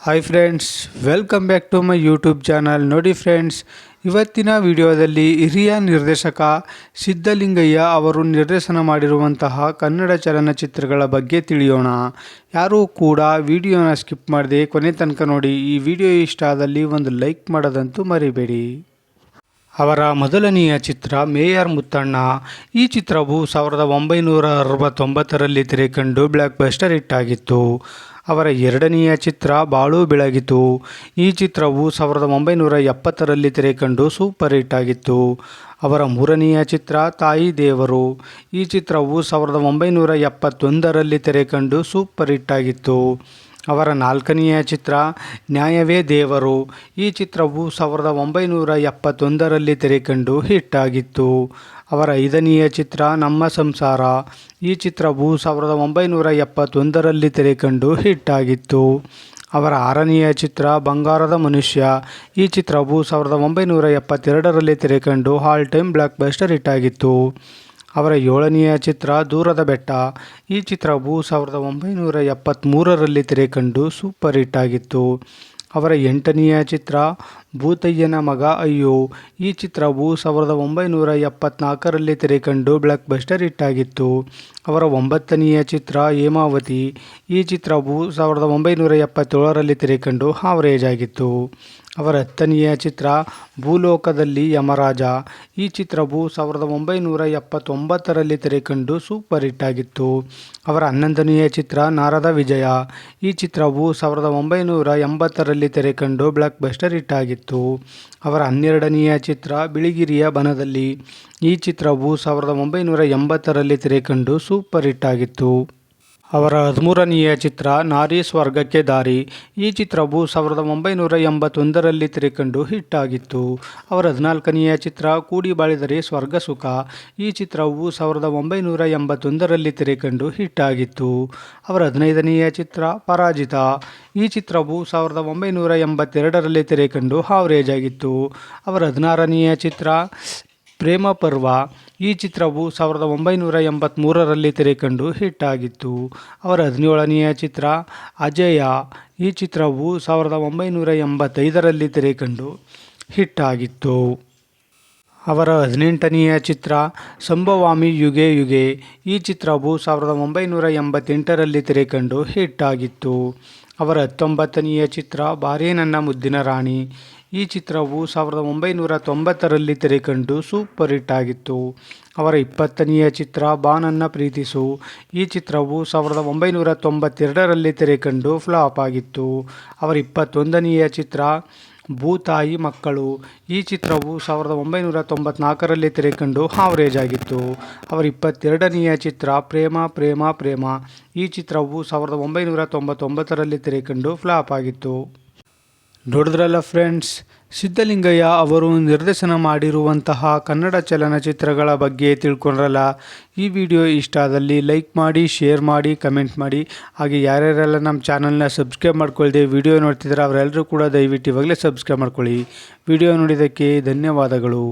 Hi friends welcome back to my YouTube channel ನೋಡಿ friends ಇವತ್ತಿನ ವಿಡಿಯೋದಲ್ಲಿ ಹಿರಿಯ ನಿರ್ದೇಶಕ ಸಿದ್ಧಲಿಂಗಯ್ಯ ಅವರು ನಿರ್ದೇಶನ ಮಾಡಿರುವಂತಹ ಕನ್ನಡ ಚಲನಚಿತ್ರಗಳ ಬಗ್ಗೆ ತಿಳಿಯೋಣ. ಯಾರೂ ಕೂಡ ವಿಡಿಯೋನ ಸ್ಕಿಪ್ ಮಾಡದೆ ಕೊನೆ ತನಕ ನೋಡಿ ಈ ವಿಡಿಯೋ ಇಷ್ಟ ಆದಲ್ಲಿ ಒಂದು ಲೈಕ್ ಮಾಡೋದಂತೂ ಮರಿಬೇಡಿ. ಅವರ ಮೊದಲನೆಯ ಚಿತ್ರ ಮೇಯರ್ ಮುತ್ತಣ್ಣ. ಈ ಚಿತ್ರವು ಸಾವಿರದ ಒಂಬೈನೂರ ಅರವತ್ತೊಂಬತ್ತರಲ್ಲಿ ತೆರೆಕಂಡು ಬ್ಲ್ಯಾಕ್ ಬಸ್ಟರ್ ಹಿಟ್ ಆಗಿತ್ತು. ಅವರ ಎರಡನೆಯ ಚಿತ್ರ ಬಾಳು ಬೆಳಗಿತು. ಈ ಚಿತ್ರವು ಸಾವಿರದ ಒಂಬೈನೂರ ಎಪ್ಪತ್ತರಲ್ಲಿ ತೆರೆಕಂಡು ಸೂಪರ್ ಹಿಟ್ ಆಗಿತ್ತು. ಅವರ ಮೂರನೆಯ ಚಿತ್ರ ತಾಯಿ ದೇವರು. ಈ ಚಿತ್ರವು ಸಾವಿರದ ಒಂಬೈನೂರ ಎಪ್ಪತ್ತೊಂದರಲ್ಲಿ ತೆರೆಕಂಡು ಸೂಪರ್ ಹಿಟ್ ಆಗಿತ್ತು. ಅವರ ನಾಲ್ಕನೆಯ ಚಿತ್ರ, ನ್ಯಾಯವೇ ದೇವರು ಈ ಚಿತ್ರವು ಸಾವಿರದ ಒಂಬೈನೂರ ಎಪ್ಪತ್ತೊಂದರಲ್ಲಿ ತೆರೆಕಂಡು ಹಿಟ್ ಆಗಿತ್ತು ಅವರ ಐದನೆಯ ಚಿತ್ರ, ನಮ್ಮ ಸಂಸಾರ ಈ ಚಿತ್ರವು ಸಾವಿರದ ಒಂಬೈನೂರ ಎಪ್ಪತ್ತೊಂದರಲ್ಲಿ ತೆರೆಕಂಡು ಹಿಟ್ ಆಗಿತ್ತು ಅವರ ಆರನೆಯ ಚಿತ್ರ, ಬಂಗಾರದ ಮನುಷ್ಯ ಈ ಚಿತ್ರವು ಸಾವಿರದ ಒಂಬೈನೂರ ಎಪ್ಪತ್ತೆರಡರಲ್ಲಿ ತೆರೆಕಂಡು all time blockbuster hit ಆಗಿತ್ತು ಅವರ ಏಳನೆಯ ಚಿತ್ರ ದೂರದ ಬೆಟ್ಟ. ಈ ಚಿತ್ರವು ಸಾವಿರದ ಒಂಬೈನೂರ ಎಪ್ಪತ್ತ್ಮೂರರಲ್ಲಿ ತೆರೆಕಂಡು ಸೂಪರ್ ಹಿಟ್ ಆಗಿತ್ತು. ಅವರ ಎಂಟನೆಯ ಚಿತ್ರ ಭೂತಯ್ಯನ ಮಗ ಅಯ್ಯೋ. ಈ ಚಿತ್ರವು ಸಾವಿರದ ಒಂಬೈನೂರ ಎಪ್ಪತ್ನಾಲ್ಕರಲ್ಲಿ ತೆರೆಕಂಡು ಬ್ಲಾಕ್ ಬಸ್ಟರ್ ಹಿಟ್ ಆಗಿತ್ತು. ಅವರ ಒಂಬತ್ತನೆಯ ಚಿತ್ರ ಹೇಮಾವತಿ. ಈ ಚಿತ್ರವು ಸಾವಿರದ ಒಂಬೈನೂರ ಎಪ್ಪತ್ತೇಳರಲ್ಲಿ ತೆರೆಕಂಡು ಹಾವರೇಜ್ ಆಗಿತ್ತು. ಅವರ ಹತ್ತನೆಯ ಚಿತ್ರ ಭೂಲೋಕದಲ್ಲಿ ಯಮರಾಜ. ಈ ಚಿತ್ರವು ಸಾವಿರದ ಒಂಬೈನೂರ ಎಪ್ಪತ್ತೊಂಬತ್ತರಲ್ಲಿ ತೆರೆಕಂಡು ಸೂಪರ್ ಹಿಟ್ ಆಗಿತ್ತು. ಅವರ ಹನ್ನೊಂದನೆಯ ಚಿತ್ರ ನಾರದ ವಿಜಯ. ಈ ಚಿತ್ರವು ಸಾವಿರದ ಒಂಬೈನೂರ ಎಂಬತ್ತರಲ್ಲಿ ತೆರೆಕಂಡು ಬ್ಲಾಕ್ ಬಸ್ಟರ್ ಹಿಟ್ ಆಗಿತ್ತು. ಅವರ ಹನ್ನೆರಡನೆಯ ಚಿತ್ರ ಬಿಳಿಗಿರಿಯ ಬನದಲ್ಲಿ. ಈ ಚಿತ್ರವು ಸಾವಿರದ ಒಂಬೈನೂರ ಎಂಬತ್ತರಲ್ಲಿ ತೆರೆಕಂಡು ಸೂಪರ್ ಹಿಟ್ ಆಗಿತ್ತು. ಅವರ ಹದಿಮೂರನೆಯ ಚಿತ್ರ ನಾರಿ ಸ್ವರ್ಗಕ್ಕೆ ದಾರಿ. ಈ ಚಿತ್ರವು ಸಾವಿರದ ಒಂಬೈನೂರ ಎಂಬತ್ತೊಂದರಲ್ಲಿ ತೆರೆಕಂಡು ಹಿಟ್ ಆಗಿತ್ತು. ಅವರ ಹದಿನಾಲ್ಕನೆಯ ಚಿತ್ರ ಕೂಡಿ ಬಾಳಿದರೆ ಸ್ವರ್ಗ ಸುಖ. ಈ ಚಿತ್ರವು ಸಾವಿರದ ಒಂಬೈನೂರ ಎಂಬತ್ತೊಂದರಲ್ಲಿ ತೆರೆಕಂಡು ಹಿಟ್ ಆಗಿತ್ತು. ಅವರ ಹದಿನೈದನೆಯ ಚಿತ್ರ ಪರಾಜಿತ. ಈ ಚಿತ್ರವು ಸಾವಿರದ ಒಂಬೈನೂರ ಎಂಬತ್ತೆರಡರಲ್ಲಿ ತೆರೆಕಂಡು ಹಾವರೇಜ್ ಆಗಿತ್ತು ಅವರ ಹದಿನಾರನೆಯ ಚಿತ್ರ ಪ್ರೇಮ ಪರ್ವ ಈ ಚಿತ್ರವು ಸಾವಿರದ ಒಂಬೈನೂರ ಎಂಬತ್ತ್ಮೂರರಲ್ಲಿ ತೆರೆಕಂಡು ಹಿಟ್ ಆಗಿತ್ತು. ಅವರ ಹದಿನೇಳನೆಯ ಚಿತ್ರ ಅಜಯ ಈ ಚಿತ್ರವು ಸಾವಿರದ ಒಂಬೈನೂರ ಎಂಬತ್ತೈದರಲ್ಲಿ ತೆರೆಕಂಡು ಹಿಟ್ ಆಗಿತ್ತು. ಅವರ ಹದಿನೆಂಟನೆಯ ಚಿತ್ರ ಸಂಭವಾಮಿ ಯುಗೆ ಯುಗೆ ಈ ಚಿತ್ರವು ಸಾವಿರದ ಒಂಬೈನೂರ ಎಂಬತ್ತೆಂಟರಲ್ಲಿ ತೆರೆಕಂಡು ಹಿಟ್ ಆಗಿತ್ತು. ಅವರ ಹತ್ತೊಂಬತ್ತನೆಯ ಚಿತ್ರ ಬಾರೇ ನನ್ನ ಮುದ್ದಿನ ರಾಣಿ ಈ ಚಿತ್ರವು ಸಾವಿರದ ಒಂಬೈನೂರ ತೊಂಬತ್ತರಲ್ಲಿ ತೆರೆಕಂಡು ಸೂಪರ್ ಹಿಟ್ ಆಗಿತ್ತು. ಅವರ ಇಪ್ಪತ್ತನೆಯ ಚಿತ್ರ ಬಾನನ್ನ ಪ್ರೀತಿಸು. ಈ ಚಿತ್ರವು ಸಾವಿರದ ಒಂಬೈನೂರ ತೊಂಬತ್ತೆರಡರಲ್ಲಿ ತೆರೆಕಂಡು ಫ್ಲಾಪ್ ಆಗಿತ್ತು. ಅವರ ಇಪ್ಪತ್ತೊಂದನೆಯ ಚಿತ್ರ ಭೂತಾಯಿ ಮಕ್ಕಳು. ಈ ಚಿತ್ರವು ಸಾವಿರದ ಒಂಬೈನೂರ ತೊಂಬತ್ನಾಲ್ಕರಲ್ಲಿ ತೆರೆಕಂಡು ಹಾವರೇಜ್ ಆಗಿತ್ತು. ಅವರ ಇಪ್ಪತ್ತೆರಡನೆಯ ಚಿತ್ರ ಪ್ರೇಮ ಪ್ರೇಮ ಪ್ರೇಮ. ಈ ಚಿತ್ರವು ಸಾವಿರದ ಒಂಬೈನೂರ ತೊಂಬತ್ತೊಂಬತ್ತರಲ್ಲಿ ತೆರೆಕಂಡು ಫ್ಲಾಪ್ ಆಗಿತ್ತು. ನೋಡಿದ್ರಲ್ಲ ಫ್ರೆಂಡ್ಸ್, ಸಿದ್ಧಲಿಂಗಯ್ಯ ಅವರು ನಿರ್ದೇಶನ ಮಾಡಿರುವಂತಹ ಕನ್ನಡ ಚಲನಚಿತ್ರಗಳ ಬಗ್ಗೆ ತಿಳ್ಕೊಂಡ್ರಲ್ಲ, ಈ ವಿಡಿಯೋ ಇಷ್ಟ ಆದಲ್ಲಿ ಲೈಕ್ ಮಾಡಿ, ಶೇರ್ ಮಾಡಿ, ಕಮೆಂಟ್ ಮಾಡಿ. ಹಾಗೆ ಯಾರ್ಯಾರೆಲ್ಲ ನಮ್ಮ ಚಾನಲ್ನ ಸಬ್ಸ್ಕ್ರೈಬ್ ಮಾಡ್ಕೊಳ್ದೆ ವಿಡಿಯೋ ನೋಡ್ತಿದ್ರೆ, ಅವರೆಲ್ಲರೂ ಕೂಡ ದಯವಿಟ್ಟು ಇವಾಗಲೇ ಸಬ್ಸ್ಕ್ರೈಬ್ ಮಾಡ್ಕೊಳ್ಳಿ. ವಿಡಿಯೋ ನೋಡಿದ್ದಕ್ಕೆ ಧನ್ಯವಾದಗಳು.